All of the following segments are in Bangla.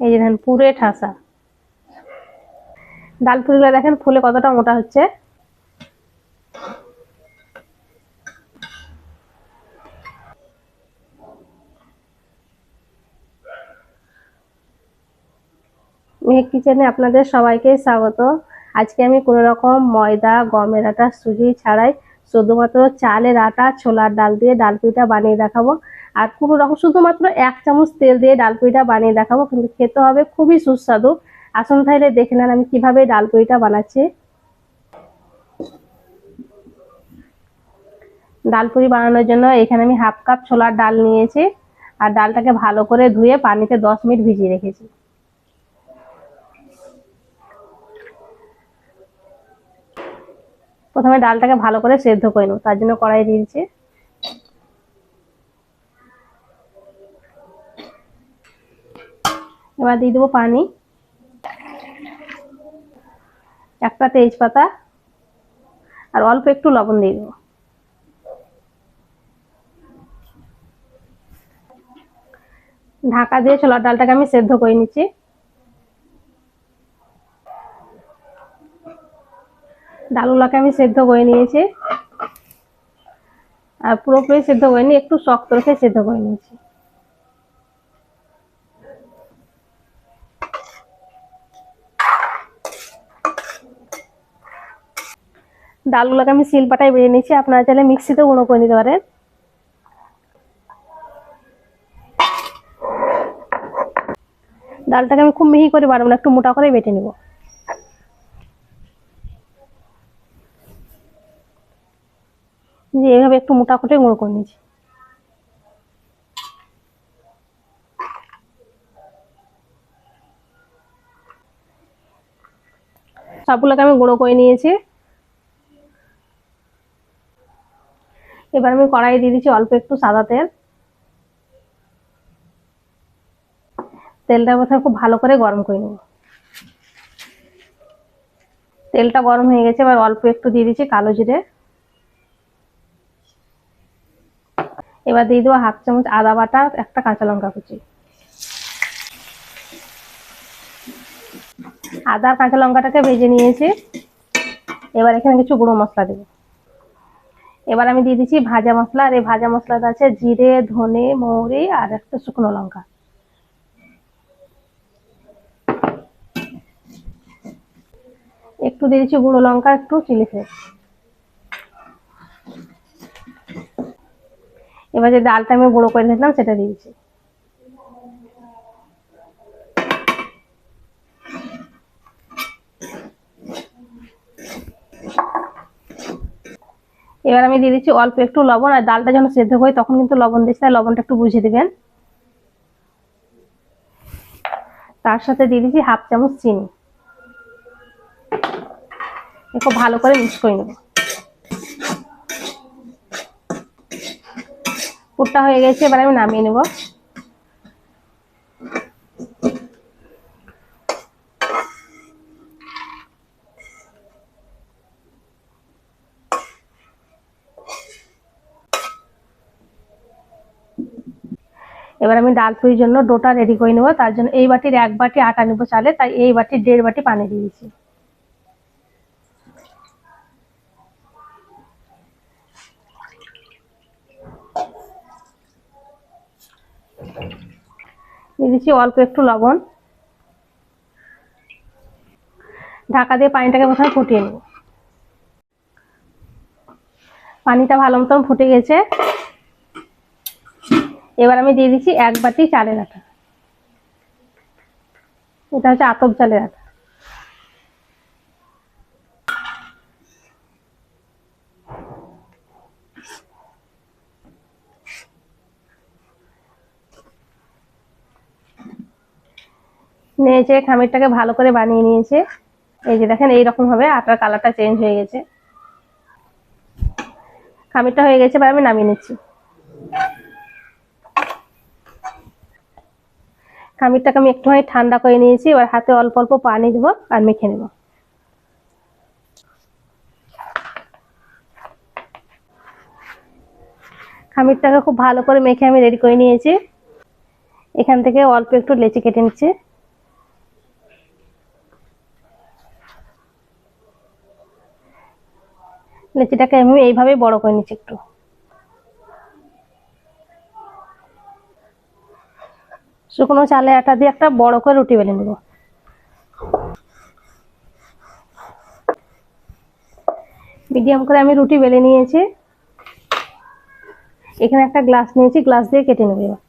এই যে দেখেন, পুরে ঠাসা। ডাল পুরিগুলো দেখেন, ফুলে কতটা মোটা হচ্ছে। মেঘ কিচেনে আপনাদের সবাইকে স্বাগত। আজকে আমি কোনো রকম ময়দা, গমের আটা, সুজি ছাড়াই শুধুমাত্র চালের আটা, ছোলার ডাল দিয়ে ডাল পুরিটা বানিয়ে দেখাবো। আর কোনো রকম শুধুমাত্র এক চামচ তেল দিয়ে ডাল পুরিটা বানিয়ে দেখাবো, কিন্তু খেতে হবে খুবই সুস্বাদু। আসুন তাহলে দেখে নেন আমি কীভাবে ডাল পুরিটা বানাচ্ছি। ডাল পুরি বানানোর জন্য এখানে আমি হাফ কাপ ছোলার ডাল নিয়েছি, আর ডালটাকে ভালো করে ধুয়ে পানিতে দশ মিনিট ভিজিয়ে রেখেছি। প্রথমে ডালটাকে ভালো করে সেদ্ধ করে নেব, তার জন্য কড়াই দিয়েছি এবার দিয়ে দেবো পানি। একটা তেজপাতা আর অল্প একটু লবণ দিয়ে দেবো। ঢাকা দিয়ে ছোলার ডালটাকে আমি সেদ্ধ করে নিচ্ছি। ডালগুলোকে আমি সেদ্ধ করে নিয়েছি। আর পুরোপুরি সেদ্ধ করে নিয়ে একটু শক্ত রেখে সেদ্ধ করে নিয়েছি। ডালগুলোকে আমি শিলপাটায় বেড়ে নিয়েছি। আপনারা চাইলে মিক্সিতে গুঁড়ো করে নিতে পারেন। ডালটাকে আমি খুব মিহি করে বাড়বো না, একটু মোটা করে বেটে নেব। যে এভাবে একটু মোটা করে গুঁড়ো করে নিয়েছি। সবগুলোকে আমি গুঁড়ো করে নিয়েছি। এবার আমি কড়াই দিয়ে দিচ্ছি অল্প একটু সাদা তেল। তেলটা কোথায় খুব ভালো করে গরম করে নেব। তেলটা গরম হয়ে গেছে, এবার অল্প একটু দিয়ে দিচ্ছি কালো জিরে। এবার দিয়ে দেবো হাফ চামচ আদা বাটা, একটা কাঁচা লঙ্কা কুচি। আদা কাঁচা লঙ্কাটাকে ভেজে নিয়েছি। এবার এখানে কিছু গুঁড়ো মশলা দেবো। এবার আমি দিয়ে দিচ্ছি ভাজা মশলা, আর এই ভাজা মশলাটা আছে জিরে, ধনে, মৌরি, আর একটা শুকনো লঙ্কা। একটু দিয়ে দিচ্ছি গুঁড়ো লঙ্কা, একটু চিলি ফ্লেক্স এবার যে ডালটা আমি গুঁড়ো করে নিলাম, সেটা দিয়েছি এবার আমি দিয়ে দিচ্ছি অল্প একটু লবণ আর ডালটা যখন সেদ্ধ হয় তখন কিন্তু লবণ দিচ্ছি, তাই লবণটা একটু বুঝিয়ে দেবেন। তার সাথে দিয়ে দিচ্ছি হাফ চামচ চিনি। খুব ভালো করে মিক্স করে নেব। পুরটা হয়ে গেছে, এবার আমি নামিয়ে নেব। এবার আমি ডাল পুরির জন্য ডোটা রেডি করে নেব। তার জন্য এই বাটির এক বাটি আটা নেব চালে, তাই এই বাটির দেড় বাটি পানি দিয়েছি দিয়ে দিচ্ছি অল্প একটু লবণ। ঢাকা দিয়ে পানিটাকে প্রথমে ফুটিয়ে নেব। পানিটা ভালো মতন ফুটে গেছে। এবার আমি দিয়ে দিচ্ছি এক বাটি চালের আটা। এটা হচ্ছে আতপ চালের আটা। নিয়েছে খামিরটাকে ভালো করে বানিয়ে নিয়েছে। এই যে দেখেন, এইরকম ভাবে আটার কালারটা চেঞ্জ হয়ে গেছে। খামিরটা হয়ে গেছে, এবার আমি নামিয়ে নিচ্ছি। খামিরটাকে আমি একটুখানি ঠান্ডা করে নিয়েছি, এবার হাতে অল্প অল্প পানি দেব আর মেখে নেব। খামিরটাকে খুব ভালো করে মেখে আমি রেডি করে নিয়েছি। এখান থেকে অল্প একটু লেচি কেটে নিচ্ছি। লেচিটাকে আমি এইভাবেই বড় করে নিচ্ছি একটু। শুকনো চালে আটা দিয়ে একটা বড় করে রুটি বেলে নেব। মিডিয়াম করে আমি রুটি বেলে নিয়েছি। এখানে একটা গ্লাস নিয়েছি, গ্লাস দিয়ে কেটে নেব এবার।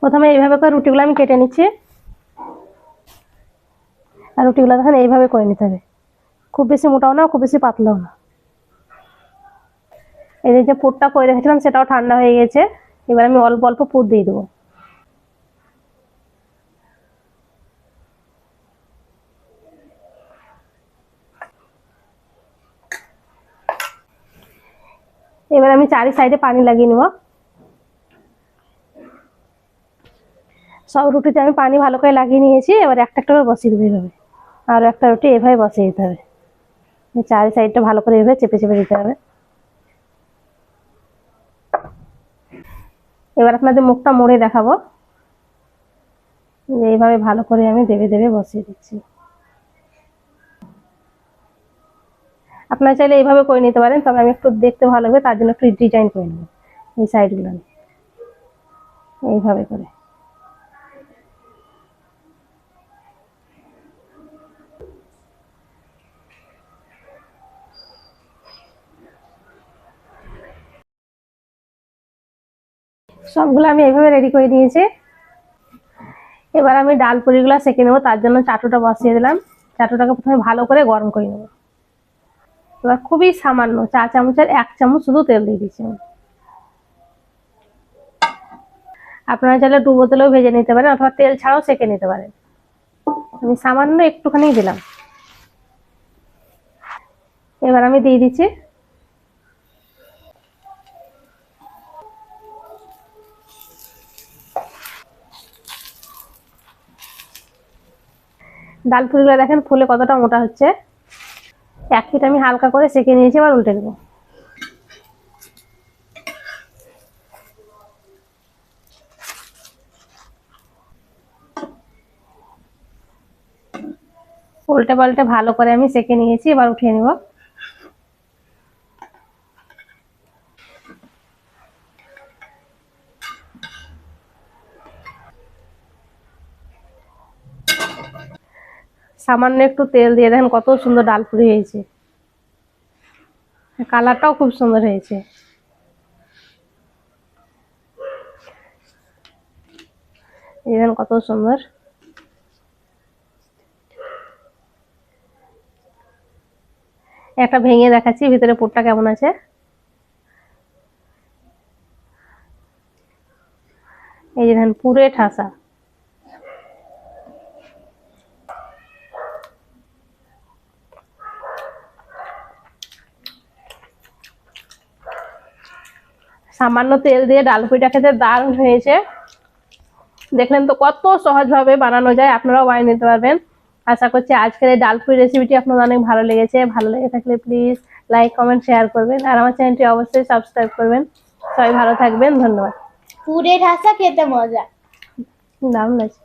প্রথমে এইভাবে করে রুটিগুলো আমি কেটে নিচ্ছি। রুটিগুলো দেখেন, এইভাবে করে নিতে হবে। খুব বেশি মোটাও না, খুব বেশি পাতলাও না। এই যে পুরটা করে রেখেছিলাম, সেটাও ঠান্ডা হয়ে গেছে। এবার আমি অল্প অল্প পুর দিয়ে দেবো। এবার আমি চারি সাইডে পানি লাগিয়ে নেব। সব রুটিতে আমি পানি ভালো করে লাগিয়ে নিয়েছি, এবার একটা একটা করে বসিয়ে দেবো এইভাবে। আর একটা রুটি এভাবে বসিয়ে দিতে হবে। চারি সাইডটা ভালো করে এভাবে চেপে চেপে দিতে হবে। এবার আপনাদের মুখটা মুড়ে দেখাবো। এইভাবে ভালো করে আমি দেবে দেবে বসিয়ে দিচ্ছি। আপনারা চাইলে এইভাবে করে নিতে পারেন, তবে আমি একটু দেখতে ভালো লাগবে, তার জন্য একটু ডিজাইন করে নেব এই সাইডগুলো এইভাবে করে। সবগুলো আমি এভাবে রেডি করে নিয়েছি। এবার আমি ডাল পুরিগুলো সেঁকে নেব, তার জন্য চাটুটা বসিয়ে দিলাম। চাটুটাকে প্রথমে ভালো করে গরম করে নেব। এবার খুবই সামান্য চা চামচের এক চামচ শুধু তেল দিয়ে দিচ্ছি। আপনারা চাইলে ডুবো তেলেও ভেজে নিতে পারেন, অথবা তেল ছাড়াও সেঁকে নিতে পারেন। আমি সামান্য একটুখানি দিলাম। এবার আমি দিয়ে দিচ্ছি ডাল ফুলগুলো দেখেন, ফুলে কতটা মোটা হচ্ছে। এক ফিট আমি হালকা করে সেঁকে নিয়েছি আবার উল্টে দেবো। উল্টে পাল্টে ভালো করে আমি সেঁকে নিয়েছি, এবার উঠিয়ে নিব। সামান্য একটু তেল দিয়ে দেখেন কত সুন্দর ডাল পুরি হয়েছে। কালারটাও খুব সুন্দর হয়েছে। দেখেন কত সুন্দর। একটা ভেঙে দেখাচ্ছি, ভিতরে পুরটা কেমন আছে? এই যে দেখেন পুরে ঠাসা। সামান্য তেল দিয়ে ডাল পুরিটা খেতে দারুণ হয়েছে। দেখলেন তো কত সহজভাবে বানানো যায় আপনারাও বানিয়ে নিতে পারবেন। আশা করছি আজকের এই ডাল পুরি রেসিপিটি আপনাদের অনেক ভালো লেগেছে। ভালো লেগে থাকলে প্লিজ লাইক কমেন্ট শেয়ার করবেন। আর আমার চ্যানেলটি অবশ্যই সাবস্ক্রাইব করবেন। সবাই ভালো থাকবেন ধন্যবাদ। পুরে ঠাসা খেতে মজা। দারুণ লাগছে।